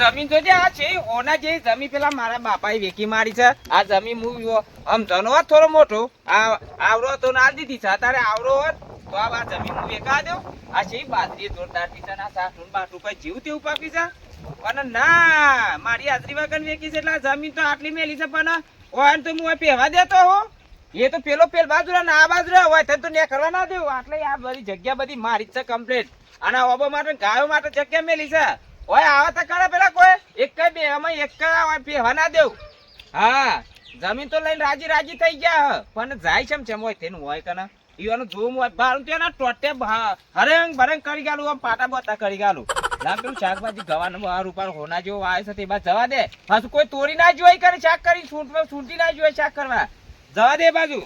જમીન તો જે આ છે, ઓના જે જમીન પેલા મારા બાપાએ વેકી મારી છે. આ જમીન હું આમ ધનો થોડો મોટો. આ આવરો તો ના દીધી છે, અત્યારે આવરો હોત તો આ જમીન હું વેકા દઉં. આ છે બાજરી જોરદાર છે ના સાઠું બાઠું કઈ જીવ તેવું પાકી છે? અને ના, મારી હાજરી વગર વેકી છે એટલે આ જમીન તો આટલી મેલી છે, પણ ઓય તો હું પહેવા દેતો હો એ તો પેલો પેલ બાજુ ને આ બાજુ હોય તો ને કરવા ના દેવું. આટલે આ બધી જગ્યા બધી મારી જ છે કમ્પ્લીટ અને ઓબો માટે ગાયો માટે જગ્યા મેલી છે. ઓય, આવા તો કરે પેલા કોઈ. એક કઈ બે અમે એક કઈ પહેવા ના દેવ. હા, જમીન તો લઈને રાજી રાજી થઈ ગયા પણ જાય છે ચમ હોય તેનું હોય કને ઈવાનું જોમ હોય બારું તેના ટોટે ભા- હરેંગ ભરેંગ કરી ગાલું, આમ પાટા બોતા કરી ગાલું. ના શાકભાજી ગવાનું બહાર ઉપર હોના જેવો આવે છે તે બાદ જવા દે. પાછું કોઈ તોડી ના જોઈ કરે, શાક કરી, છૂટ છૂટી ના જોઈ શાક કરવા. જવા દે બાજુ.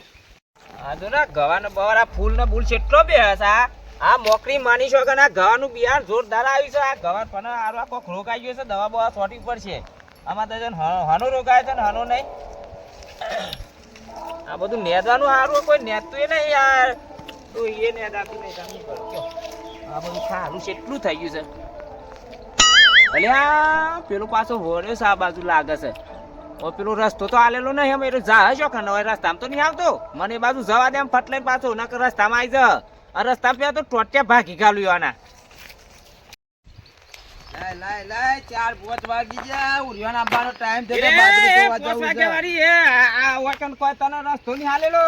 હા તો ના ગવાનો બહાર આ ફૂલ ને છે એટલો બે હશે આ આ મોકરી માની છો કે ના? ગવાનું બિયાર જોરદાર આવ્યું છે. આ ગવાર પણ આરો આ કોક રોકાઈ ગયો છે. દવા બવા છોટી પડશે આમાં તો જન હનો રોગાય છે ને હનો નહીં. આ બધું નેદવાનું સારું કોઈ નેતું એ નહીં યાર. તો એ નેદાતું નહીં તમે આ બધું સારું છે. એટલું થઈ ગયું છે. અલ્યા પેલો પાછો હોર્યો છે આ બાજુ લાગે છે. ઓ પેલો રસ્તો તો આલેલો નહીં, અમે જા છો ખંડ રસ્તામાં તો નહીં આવતો. મને એ બાજુ જવા દે એમ ફટલે પાછો. નકર રસ્તામાં આવી જા. આ રસ્તા પે તો ટોટ્યા ભાગી ગાલું આના. લાય લાય લાય ચાર પાંચ વાગી ગયા. ઉરિયાન આવવાનો ટાઈમ થયો તો એ, એ, આ- કોઈ તને રસ્તો નહીં હાલેલો?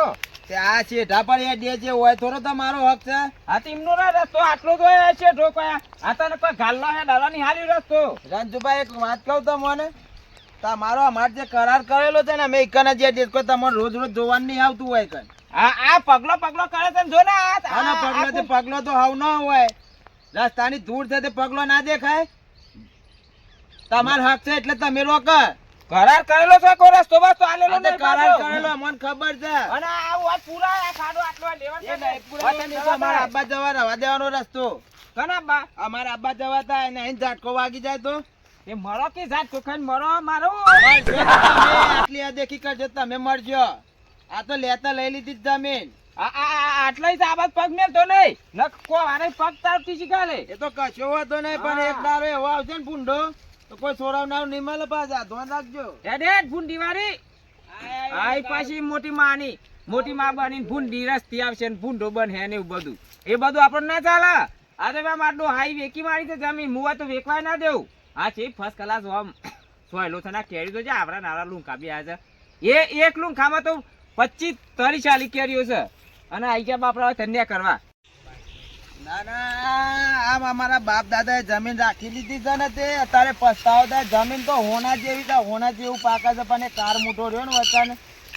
તે આ શેઠા પર એ હોય થોડો તો મારો હક છે. આ તો એમનો રસ્તો આટલો હોય છે ઢોકયા આ તને કોઈ ગાલ્લો હે ડાલા નહીં હાલ્યો રસ્તો? રંજુભાઈ એક વાત કહું તો મને તમારો અમાર જે કરાર કરેલો છે ને મેં એકને જે કોઈ તમારે રોજ રોજ જોવાનું નહીં આવતું હોય કઈ. આ આ પગલો પગલો કરે છે જો ને આ- પગલો તે પગલો તો હાવ ન હોય. રસ્તાની ધૂળ છે તે પગલો ના દેખાય? તમાર હક છે એટલે તમે રોકો. કરાર કરેલો છે કોઈ રસ્તો બસ તો હાલેલો આ તે નહીં કરાર કરેલો મને ખબર છે. અને આ વાત પૂરા આ ખાડો આટલો લેવા એ પૂરા અમારા આબા જવા રવા દેવાનો રસ્તો. કના બા? અમારા આબા જવા થાય ને અહીં ઝાટકો વાગી જાય તો? એ મરો કે ઝાટકો ખાઈ મરો મારો. તો આટલી કરજો તમે મળજો આ તો લેતા લઈ લીધી જમીન. આ આ આ આટલો જ આ બાદ પગ મેલતો નહીં. ન કો આને પગ તારતી શીખાલે. એ તો કશો વાંધો નહીં પણ એક દારો એવો આવશે ને ભૂંડો તો કોઈ સોરાવનારું નહીં મળે પાછા. ધ્યાન રાખજો. એડે ભૂંડી વાળી. આઈ પાછી મોટી માની. મોટી માં બની ભૂંડી રસ્તી આવશે ને ભૂંડો બને ને એવું બધું. એ બધું આપણને ના ચાલે. આ તો મેં માટલું હાઈ વેકી મારી છે જમીન. મુવા તો વેકવાય ના દેવું આ છે ફર્સ્ટ ક્લાસ હોમ. સોયલો છે ના કેરી તો છે આપણા નાના લુંખા બી આ છે. એ એક લુંખામાં તો પચીસ ત્રીસ ચાલી કેરીઓ છે. અને આઈ ગયા બાપરા ધન્ય કરવા. ના આમ અમારા બાપ દાદાએ જમીન રાખી લીધી છે ને તે, અત્યારે પસ્તાવતા જમીન તો હોના જેવી છે, હોના જેવું પાકે છે, પણ કાર મોટો રહ્યો ને વચ્ચે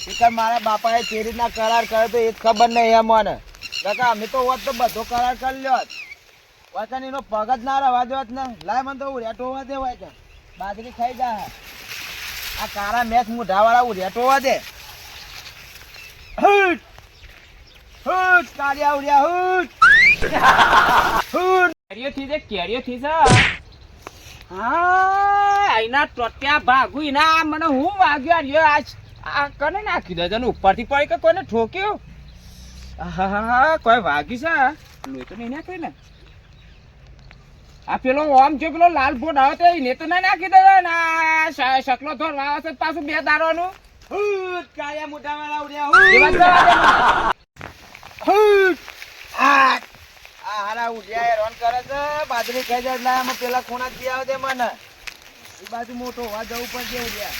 એટલે મારા બાપાએ તે રીતના કરાર કર્યો તો એ જ ખબર નહીં એમ મને. કાકા, અમે તો હોત તો બધો કરાર કરી લ્યો વચન એનો પગ જ ના રહેવા દેવત ને. લાય મને તો ઉડ્યા હોવા દેવાય છે બાજરી ખાઈ જા. આ કારા મેચ મુઢાવાળા ઉરેટો હોવા દે. હુટ! હુટ! કાળિયા ઉડ્યા, હુટ! હુટ! કેરીઓ થી છે કેરીઓ થી છે. હા, આઈના ટોટ્યા ભાગુ એના મને હું વાગ્યો રહ્યો આજ આ કને નાખી દે જન ઉપરથી પડી કે કોઈને ઠોક્યો? હા કોઈ વાગી છે? લોહી તો નહીં નાખ્યું ને. આ પેલો ઓમ જો પેલો લાલ બોટ આવે તો એને તો ના નાખી દે ને આ શકલો ધોર આવે છે પાછું બે દારોનું. હુટ કાળિયા મોઢાવાળા ઉડ્યા એ વાત હુટ જવા દે. હુટ. આ આ હારા ઉડ્યા હેરાન કરે છે. બાજરી ખાઈ જાય એટલે આમાં પેલા ખૂણા જ આવે દે મને. એ બાજુ મોટો હોવા જવું પડશે ઉડ્યા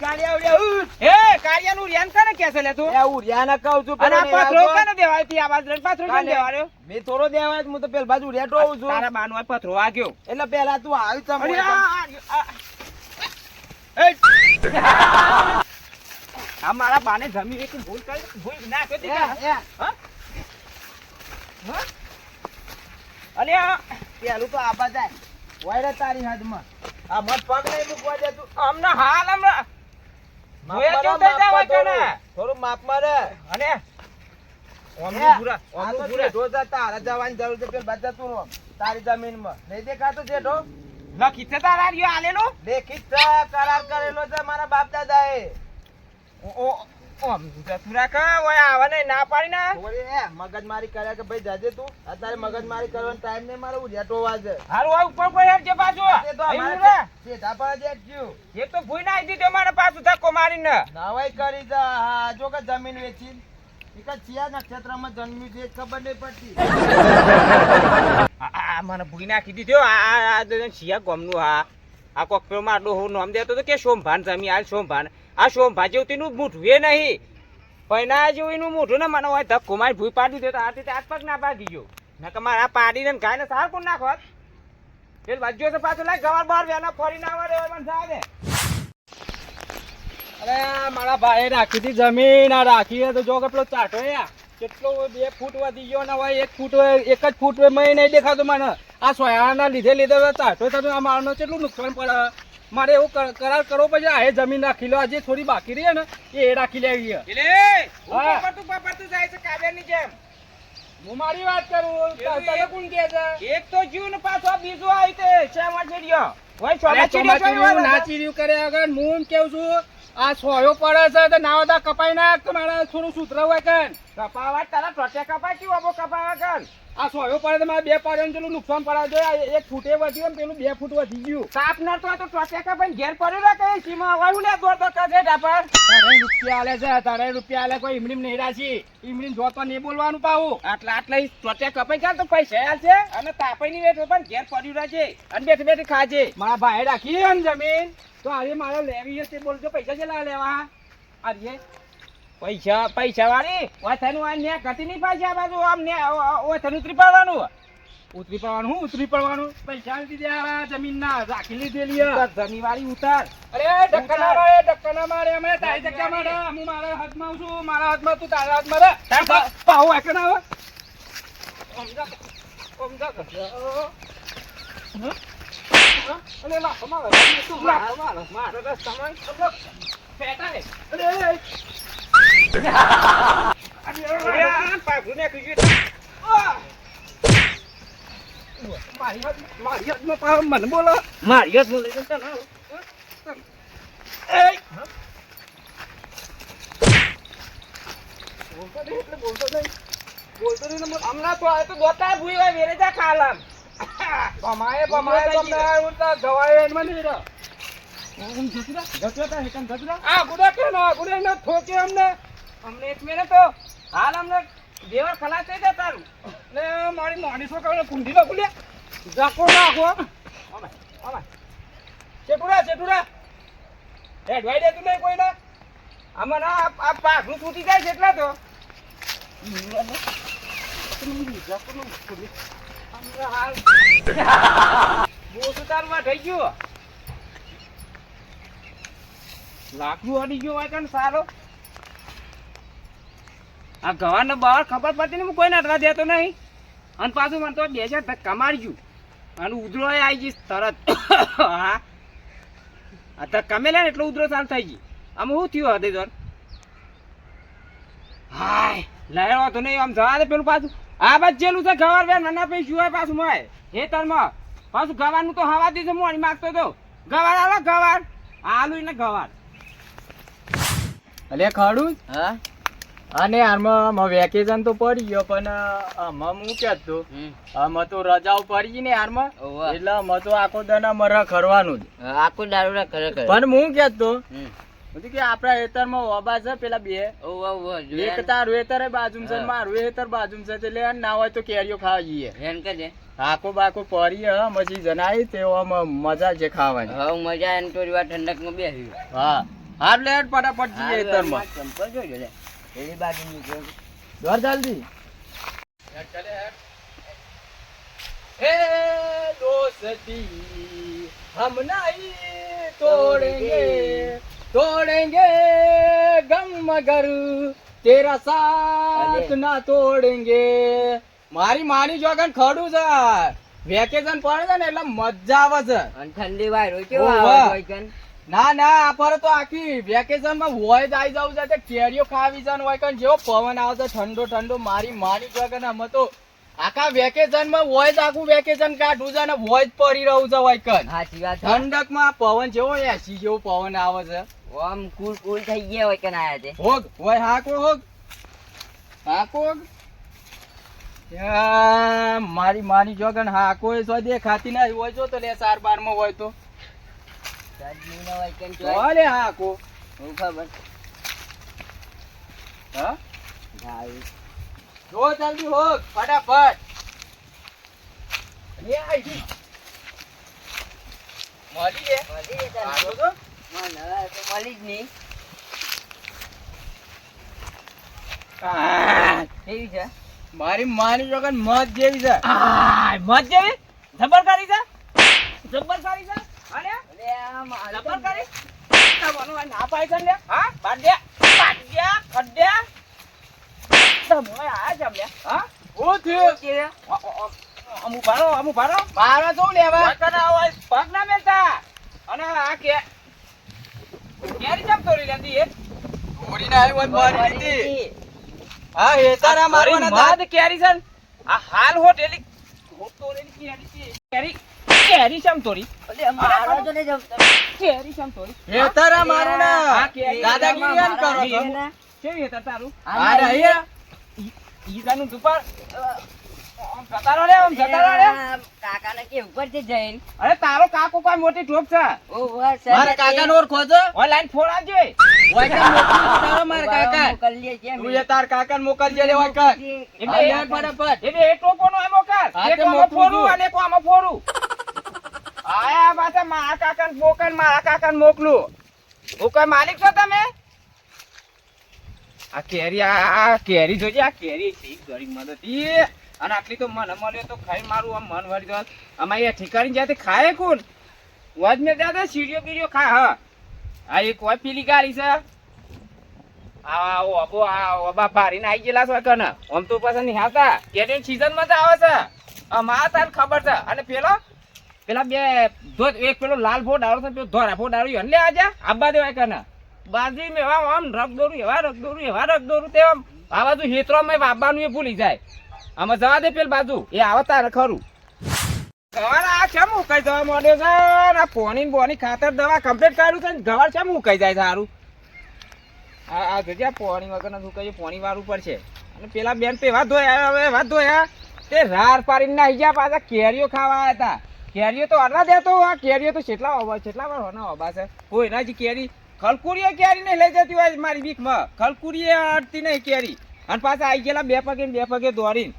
કાળિયા ઉડ્યા હુટ. એ કારિયાનું રિયાન કાને કહે છે લે તું? એ ઉડ્યા ને કહું છું પેલો આ નહીં પથરો દેવાય? થી પથરો કાને દેવાયો? મેં થોડો દેવા હું તો પેલા બાજુ ટોવું છું. તારા બાનો પથરો વાગ્યો. એટલે પેલા તું આવી મોય આ- મારા બાને જમી એક ભૂલ કરી ભૂલ ના કરી હા? આ. પેલું તો આબા જાય વાયરે તારી હાથમાં. આ મત પગ નહીં મૂકવા દે તું. હમણાં હાલ હમણાં જોયા કેવું થઈ જાય કને? થોડું. માપ માપમાં રે અને? એ, ઓમનું ભૂરા, ઓમનું તો ભૂરા. જેઠો જવાની જરૂર છે પેલ બધા તું તારી જમીનમાં. નહીં દેખાતો જેઠો? લખી છે તારા રહ્યો આલેલું? છે, કરાર કરેલો છે મારા બાપ દાદાએ. ઓ- ઓ- જતું રાખ ઓય આવને ના પાડી ના. ઓરે મગજ મગજમારી કર્યા કે ભાઈ જાજે તું? અત્યારે મગજમારી કરવાનો ટાઈમ નહીં મારો ઉઢેટો વાજે. હારું આ ઉપર કોઈ હેડ જે પાછું. એ તો અમારે છે ધાપા જે જ એ તો ભૂઈ નાખી દીધો મારે પાછું ધક્કો મારીને. નવાઈ કરી જા જો કે જમીન વેચી એક ચિયા નક્ષત્રમાં જન્મ્યું ખબર નહીં પડતી. મને ભૂઈ નાખી દીધો આ આ શિયા ગોમનું, હા. આ કોક પેલો મારો ડોહો નામ દેતો તો કે સોમભાન જમી આ સોમભાન. આ સોમભા જેવું તેનું મૂઠવે નહીં. પૈના જેવું એનું મૂઠું ને મને હોય ધક્કો મારી ભૂઈ પાડી દેતો આ રીતે હાથ પગ ના પાડી ગયો. નકર મારા પાડીને ગાય ને સાર કોણ નાખોત એ બાજુ પાછું લાય, ગવાર બહાર વેના ફરી ના આવે મને જાવે અરે મારા ભાઈએ રાખી હતી જમીન આ રાખી તો જો કે પેલો ચાટો કેટલો બે ફૂટ વધી ગયો ને હોય એક ફૂટ એક જ ફૂટ મેં નહીં દેખાતો મને. આ સોયાના લીધે લીધે ચાટો થતો આ મારનો કેટલું નુકસાન પડે? મારે એવું કરાર કરવો પડશે આ જમીન રાખી લો આજે થોડી બાકી રહી ને એ રાખી લેવી હું. મારી વાત કરું કેવી? તને કોણ કે છે? એક તો જીવ ને પાછો બીજો આવી તે હોય અરે ચોલા ચીડ્યો કર્યા વગર હું કેવું છું આ સોયો પડે છે તો ના દા કપાઈ નાખ તો મારે થોડું સુધરાવ કન કપાવા તારા ટોટે કપાય કેવું આબો કપાવા કર? આ સોયો પડે તો મારે બે પાડ્યો પેલું નુકસાન પડાવે છે એક ફૂટે વધ્યું ને પેલું બે ફૂટ વધી ગયું. સાપ ના તો તો ટોટે કપાઈ ઘેર પડ્યો રે કઈ સીમા હું લે દોડ તો કદે ડાપર તારે રૂપિયા આલે છે તારે રૂપિયા આલે કોઈ ઈમડીમ નહીં રાશી. ઈમડીમ જોતો નહીં બોલવાનું પાવું આટલા આટલા ટોટે કપાઈ ગયા તો પૈસા આલ છે? અને તાપાઈ ની વેઠો પણ ઘેર પડ્યું રહેજે. અને બેઠી બેઠી ખાજે. મારા ભાઈ રાખી જમીન. તો આજે મારે લેવી હશે તે બોલજો પૈસા કેટલા લેવા. આજે? પૈસા પૈસા વાળી ઓય આ ન્યા ગતિ નહીં પાછી આ બાજુ આમ ને ઓય ઉતરી પડવાનું? ઉતરી પડવાનું હું? ઉતરી પડવાનું? પૈસા નથી દીધા જમીન ના રાખી લીધેલી હે. જમી વાળી ઉતાર. અરે ધક્કા ના મારે ધક્કા ના મારે અમે તારી ધક્કા મારે હું મારા હાથમાં આવું છું મારા હાથમાં તું તારા હાથમાં રે. તાર પાહો વાંકે ના આવે. સમજા સમજા હં? હં? અલે લાફો મારે. મારે. મારે રસ્તામાં સમજો. પેટા ને. અરે, અરે પાઘું છે. આ! મારી હાથ મારી હાથમાં પાહો મને બોલો મારી હાથ લઈ જતા ના એય! બોલતો નહીં એટલે બોલતો નહીં. બોલતો નહીં તો આ તો દોતા ભૂઈ હોય વેરે જા ખાલામ પમાએ પમાએ તમને હું તો એમાં નહીં રહ્યો. હું. આ ગુડા કે ના, ગુડા ને ઠોકે અમને. અમને એક મિનિટ તો હાલ અમને દેવર ખલાસ થઈ જાય તારું ને મારી નાની છોકરાઓને કુંડી નાખું લે. ઝાકો નાખો. આમાય, આમાય. ચેટુડા, ચેટુડા. હેડવાઈ દેતું નહીં કોઈને? આમાં ના આ- આ તૂટી જાય છે એટલા તો થઈ ગયો. લાકડું બહાર ખબર પડતી નહીં હું કોઈ નાટવા દેતો નહીં. અને પાછું મને તો બે ચાર ધક્કા મારજું અને ઉધરો આવી જઈશ તરત. હા. આ ધક્કા ને એટલો ઉધરો ચાલુ થઈ ગઈ આમ શું થયું હૃદય હાય. લહેરો તો નહીં આમ જવા દે પેલું પાછું. આ બાદ જેલું છે ગવાર બે નાના પૈ શું પાછું મોય? હે તરમાં પાછું ગવારનું તો હવા દીધું મોણી માગતો તો. ગવાર આલો ગવાર. આલુ ને ગવાર. અલે ખાડું? હા? અને આમાં વેકેશન તો પડી ગયો પણ આમાં હું કહેતો આમાં તો રજાઓ પડી ગઈ ને યારમાં એટલે આમાં તો આખો દાના મરા ખરવાનું જ. આખું દારૂડા ખરેખર પણ હું કે હમ. પછી કે આપણા હેતરમાં વાબા છે પેલા બે. એક તારું હેતર બાજુમ છે મારું હેતર બાજુમ છે એટલે ના હોય તો કેરીઓ ખાવા જઈએ. એમ કે છે. આખો બાકો પરી હ મજી જનાઈ તેઓ મજા છે ખાવાની. હા મજા એમ તો રીવા ઠંડકમાં બેસી હા. હા એટલે ફટાફટ જઈએ હેતરમાં ચંપલ બાજુ ની દોર જલ્દી. હે દોસ્તી હમ નહીં તોડેંગે. तोड़ेंगे गम मगर तेरा साथ અરે. ना तोड़ेंगे મારી માની જોગન ખડું છે વેકેશન પડે છે ને એટલે મજા આવે છે અને ઠંડી વાયરો ઓવા. કેવો આવે કોઈ કન ના ના આ પર તો આખી વેકેશન માં હોય જ આવી જવું છે તે કેરીઓ ખાવી છે ને હોય કન જેવો પવન આવે છે ઠંડો ઠંડો મારી માની જોગન અમે તો આખા વેકેશન માં વોઇસ આખું વેકેશન કાઢવું છે ને વોઇસ પડી રહ્યું છે વાયકન સાચી વાત છે. ઠંડક માં પવન જેવો એસી જેવો પવન આવે છે આમ કુલ કુલ થઈ ગયા હોય કે ના આયા તે હોગ હોય હાકો હોગ. હાકો મારી મારી માની જોગન હાકો એ સો દેખાતી નહીં હોય જો તો લે સાર બારમાં હોય તો ઓલે હાકો હું ખબર? હા? જો જલ્દી હોગ ફટાફટ. લે આઈ. મળી લે. મળી. હાલો તો મળી જ નહીં કેવી છે મારી માની જોગન મત જેવી છે મત જેવી જબર કરી છે જબર કરી છે અરે જબર તો- કરી ના પાય છે ને હા બાંધ્યા બાંધ્યા ખડ્યા તમે આ જમ લે હા હું થયું અમુ ભારો અમુ ભારો મારે શું લેવા પગ ના મેલતા અને આ કે કેરી જમ તોડી લેતી એ ઓડીને આવી હોય મારી દીધી હા હેતારા મારવાના હતા. કેરી છે આ હાલ હોટેલી હોટોરેલી કેરી છે. કેરી કેરી ચમ તોડી અરે મારો તો નહીં કેરી ચમ તોડી હેતારા મારું ને દાદાગીરી એમ કરો છો કેવી હતા તારું આ હા નહીં. નહીં ઈજાનું દુપાર આમ જતા રહો રે આમ જતારો રે આ કાકાને કે ઉપરથી જઈને. અરે તારો કાકો કોઈ મોટી ટોપ છે. ઓ સર મારા કાકા નો ખોજો ઓનલાઈન ફોડા જોઈ ઓય કે મોકલું તારો મારા કાકા. મોકલજે કે તું એ તાર કાકા ને મોકલજે લે ઓય કર. એટલે હા, એ- પર. એટલે એ ટોપોનો એમો કર. એક તે આમાં મોકલું અને એક આમાં ફોડું. આયા પાછા મારા કાકાને મોકલ મારા કાકાને મોકલું. હું કોઈ માલિક છો તમે? આ કેરી આ કેરી જોજે આ કેરી છે ગરીબ મદદ અને આટલી તો મને મળ્યો તો ખાઈ મારું આમ મન વળી જાય. અમારે આ ઠીકાણી જાતે ખાય કોણ? વજ મેં દાદા સીડીઓ બીડીઓ ખા હા. આ એક હોય પીલી ગાડી છે. આ ઓબો આ ઓબા ભારીને આવી ગયેલા છે કને આમ તો પાછા નિહાળતા. કેરી સીઝનમાં તો આવે છે. અમારા તાર ખબર છે. અને પેલો, પેલા બે ધોધ, એક પેલો લાલ ફોડ આવ્યો છે પેલો ધોરા ફોડ આવ્યો એટલે આજે? આબા દેવાય કને બાજી મેં આમ રગ દોરું એવા રગ દોરું એવા રગ દોરું તે આમ આવા બાજુ હેતરો મેં બાબાનું એ ભૂલી જાય. આમાં જવા દે પેલ બાજુ. એ આવતા ખરું. ગવાર આ કેમ ઉકાઈ જવા માંડ્યો છે? આ પોની બોની ખાતર દવા કમ્પ્લીટ કર્યું છે ને ગવાર કેમ ઉકાઈ સારું? આ આ જોજે પોણી વગર શું કહ્યું પોણી વાળું પડશે. અને પેલા બેન પે એવા ધોયા, હવે એવા ધોયા. તે રાર પાડીને નાહી ગયા પાછા કેરીઓ ખાવા હતા. કેરીઓ તો અડવા દેતો આ કેરીઓ તો કેટલા ઓબા કેટલા વાર હોના ઓબા છે? કોઈ ના કેરી. ખલકુરીએ કેરી નહીં લઈ જતી હોય મારી બીકમાં. ખલકુરીએ અડતી નહીં કેરી. અને પાછા આવી ગયેલા બે પગે બે પગે દોડીને.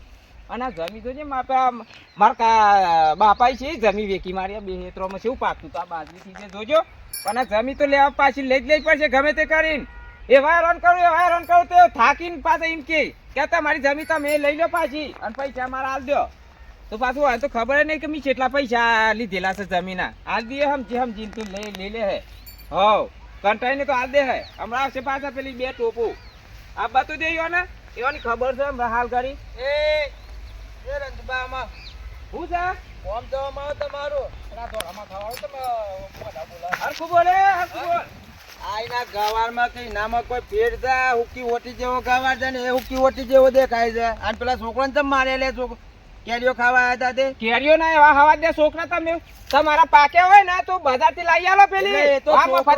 અને જમી તો છે મારા મારા કા બાપાઈ છે જમી વેકી મારી બે હેતરોમાં શું પાકતું તો આ બાજરીથી છે જોજો. પણ જમી તો લેવા પાછી લઈ જ લઈ પડશે, ગમે તે કરીને. એવા વાયરન કરું એવા વાયરન કરું, તે થાકીને પાછા એમ કે કહેતા તમારી જમી તમે લઈ લો પાછી, અને પૈસા મારા હાલ દો. તો પાછું હોય તો ખબર નહીં કે મેં કેટલા પૈસા લીધેલા છે જમીના. હાલ દે સમજી સમજી તું લઈ લઈ લે હે. હોવ કંટાઈને તો હાલ દે હે. હમણાં આવશે પાછા પેલી બે ટોપો. આ બધું દે ને એવાની ખબર છે હાલ કરી એ એ રંજબામાં. શું છે? કોમ જવામાં આવે તમારું. આ ધોળામાં ખાવાનું તમે બધા બોલો. હરખું બોલે હરખું બોલ. આઈના ગવારમાં કઈ નામાં કોઈ ફેર હુકી ઓટી જેવો ગવાર છે ને એ હુકી ઓટી જેવો દેખાય છે. અને પેલા છોકરાને તમ મારે લે છોકરો કેરીઓ ખાવા આવ્યા હતા તે? કેરીઓ ના એવા દે છોકરા તમે. તમારા પાકે હોય ને તો બજારથી લઈ આલો પેલી. એ તો ખબર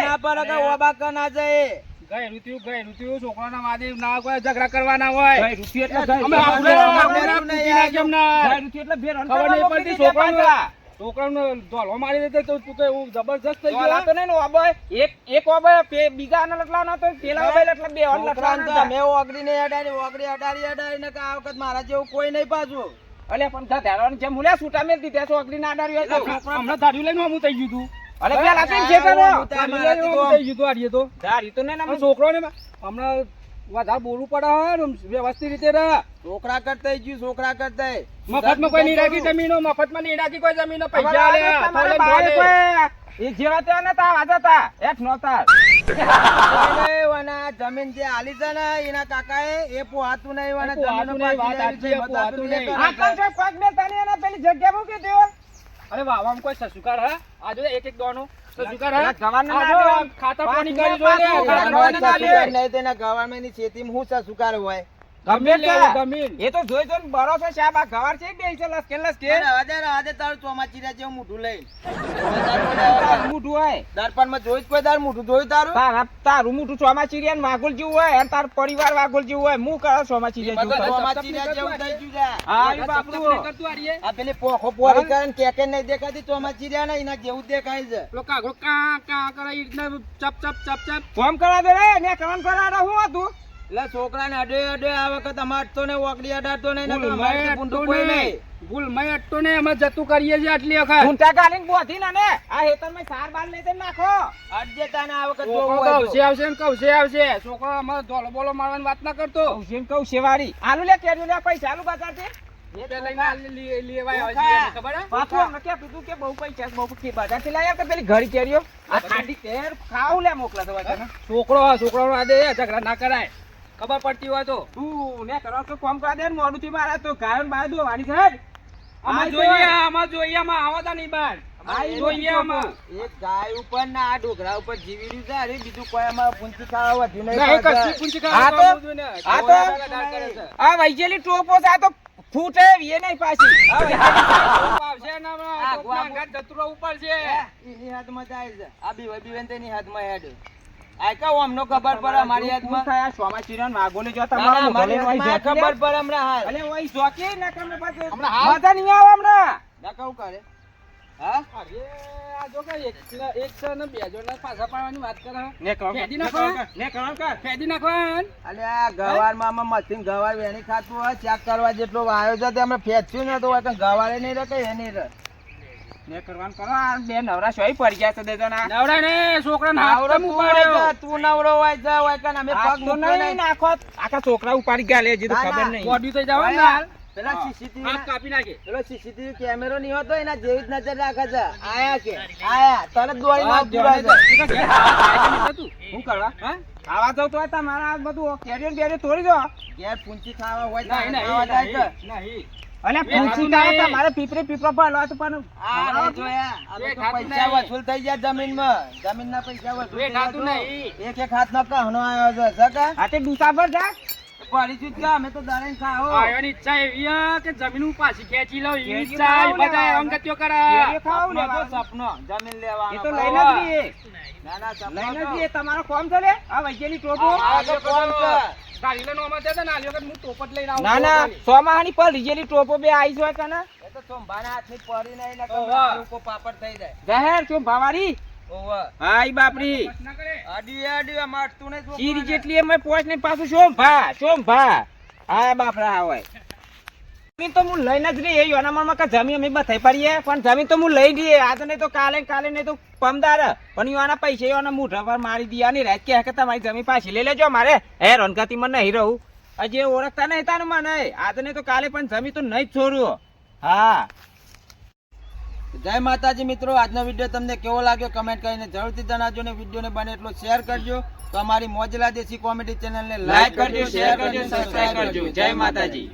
ના પડે કે ઓબા કન જાય ગઈ છોકરાના વાદે ના કોઈ ઝઘડા કરવાના હોય. એટલે. અમે આપણે આપણે એટલે ખબર નહીં પડતી છોકરાને. ધોલો મારી દેતે તો તું કે જબરજસ્ત થઈ ગયો. તો નહીં ને ઓબોય. એક એક ઓબોય બીજા આના લટલા નતો, પેલા ઓબોય લટલા બે ઓન લટલા છોકરાને તો નતા. અમે અડાડી ઓગળી અડાડી અડાડી ને આ વખત મારા જેવું કોઈ નહીં પાછું. અલે પણ ધધાડાની જેમ હુલ્યા છૂટા મેલ દીધા છો, ના અડાડી હમણાં ધાર્યું લઈને હમું થઈ ગયું તું. અલે પેલા તો એમ છે. તો તો તું તો ધારી તો ને હવે આમ છોકરોને હમણાં વધારે બોલવું પડે હે વ્યવસ્થિત રીતે રહે છોકરા કરતા ગયું છોકરા કરતા મફતમાં કોઈ નહીં રાખી જમીનો મફતમાં નહીં રાખી કોઈ જમીનો પૈસા આલે, એ જેવા તેવા નતા, આવા જ હતા. હેઠ નહોતા. જમીન જે આલી છે ને એના કાકા એ પોહાતું નહીં વાના એ પોહાતું નહીં. પગ મેં તને એના પેલી જગ્યા મૂકી દ્યો. અરે વાવામાં કોઈ સસુકાર હે? આ જો એક એક દોનો. સસુકાર હે? પેલા ના. ખાતર પાણી કરી જો પાણી ના લે. નહીં તેના ખેતી ખેતીમાં શું સસુકાર હોય? એ તો જોઈ જોઈને બરો છે સાહેબ આ ગવાર છે બે છે લસકે લસકે રવા દે રવા દે તારું ચોમાચીરા મોઢું લઈને. તારું જોડે હવે મોટું જોઈ કોઈ તારું મોઢું? જોયું તારું? તારા તારું મોટું ચોમાચીરિયા ને વાઘોલ જેવું હોય અને તાર પરિવાર વાઘોલ જેવું હોય. હું કરો ચોમાચીરિયા જેવું મગજ હોય. જેવું થઈ ગયું છે. હા એ ચપ ચપ બાપુ. નહીં કરતું હારીએ. આ પેલી પોખો પોરી કરે ને નહીં દેખાતી એના જેવું દેખાય છે. પેલો કાગડો કા કા કરે ઈ ચપ ચપ ચપ ચપ. કોમ કરવા દે રે? ને કામ કરાવે શું હું હતું? એટલે છોકરાને અડે અડે આ વખત અમારતો ને ઓકડી અડાડતો ને ભૂલ અટતો નહીં. અમે જતું કરીએ છીએ આટલી વખત. ઊંટા ગાલીને બોધી ના ને આ હેતરમાં સાર બાર લઈ નાખો. અડજે તાને આ વખત તો. આવશે ને કવશે આવશે. છોકરો અમારે ધોલો બોલો મારવાની વાત ના કરતો. કવશે ને કવશે વાળી. આલુ લે કેરી લે પૈસા આલુ બજાર છે છોકરો છોકરો ના કરાય. ખબર પડતી હોય તો. તું ને કરો તો કોમ કરા દે ને મોડું થી મારા તો ગાયન બાય દોવાની છે આમાં જોઈએ. આમાં જોઈએ આમાં આવતા નહીં બાર. જોઈએ આમાં. એક ગાય ઉપર ના આ ઢોકરા ઉપર જીવી રહ્યું છે અરે બીજું કોઈ આમાં પૂંછી ખાવા વધ્યું નહીં નહીં, કશું કશી ખાવા આ તો-. આ તો-. આ વૈજેલી ટોપો આ તો ફૂટે એ નહીં પાછી. આવશે ને આ ટોપના જતરો ઉપર છે. એની હાથમાં જાય છે. આ બી વબી તેની હાથમાં હેડ. આ કહું અમને ખબર પડે હાથમાં જો તમારા ના, ખબર પડે હમણાં હાલ અલે વહી જોતી ને હમણાં હાલ? નહીં આવે હમણાં ના કહું કરે હા અરે, આ જો કે એક ને- એક છે ને બે જણને પાછા પાડવાની વાત કરે ને કરો ફેદી નાખો. ને કરો કર. ફેદી નાખવાનું. અલે આ ગવારમાં આમાં મશીન ગવાર વેણી ખાતું હોય ચેક કરવા જેટલો વાયો છે તે અમે ફેંચ્યું નતું હોય કે ગવારે નહીં રહે કે એ નહીં રહે ને કરવાનું કરો. આ બે નવરા સોય પડી ગયા છે બે જણા નવરા ને છોકરાને હાથ નવરો ઉપાડ્યો? તું નવરો હોય છે, હોય કે અમે પગ તો નહીં. નાખો. આખા છોકરા ઉપાડી ગયા લે તો ખબર નહીં. બોડી થઈ જવાનું ને હાલ. પેલા હા. હાથ કાપી નાખે. પેલો CCTV કેમેરો નહીં હોતો એના જેવી જ નજર રાખે છે. આયા કે? આયા. તરત દોડી જોડે. તો-. શું કરવા? હા? ખાવા જાવ તો તમારા આ બધું. કેરીઓ ને બેરીઓ તોડી દો. ઘેર પૂંચી ખાવા હોય નહીં, નહીં, એ પૂછી ખાતું તમારે પીપરે પીપરો પર તો પણ આ જોયા. આ એ પૈસા વસૂલ થઈ ગયા જમીનમાં. જમીનના પૈસા વસૂલ એ ખાતું નહીં. એક એક હાથનો કહનો આવ્યો છે. સકા આ તે દુસા પર જા. પાડી જ કા અમે તો દારેન ખાઓ. આયોની ઈચ્છા એવી કે જમીન હું પાછી ખેંચી લઉં. એવી ઈચ્છા એ બધા અંગત્યો કરે. એ ખાવ સપનો તો સપનો જમીન લેવાનો એ તો. લઈને જ ના ના સપનો લઈને. જ તમારો કોમ છે લે? આ વૈજ્ઞાનિક ટોપો આ તો કોમ છે. ને, આ વખત હું ટોપટ લઈને આવું ના ના સોમાહાની પર રીજેલી ટોપો બે આઈ છે કને એ તો સોમભાના હાથની પડી નહીં નકર ઓહો. પાપડ થઈ જાય. જહેર છો ભાવારી. હાય બાપરી. આડી આડી આમાં નહીં ચીરી. જેટલી અમે પોચ ને પાછું શોમ ભા શોમ ભા હા બાપરા હોય. જમીન તો હું લઈને જ રહી યોના મનમાં કે જમીન અમે બધાઈ પડીએ. પણ જમીન તો હું લઈ જઈએ આજે નહીં તો કાલે કાલે નહીં તો પમદાર. પણ યોના પૈસે યોના મૂઢા પર મારી દિયાની રાત કે કે તમારી જમીન પાછી લઈ લેજો મારે. હે રનગતીમાં નહીં રહું. હજી ઓળખતા નહીં તારું મને. આજે નહીં તો કાલે પણ જમીન તો નહીં જ છોડું. હા. જય માતાજી મિત્રો આજનો વીડિયો તમને કેવો લાગ્યો કમેન્ટ કરીને જરૂરથી જણાવજો ને વિડીયોને બને એટલો શેર કરજો. તો અમારી મોજલા દેશી કોમેડી ચેનલને લાઈક કરજો શેર કરજો સબસ્ક્રાઈબ કરજો. જય માતાજી.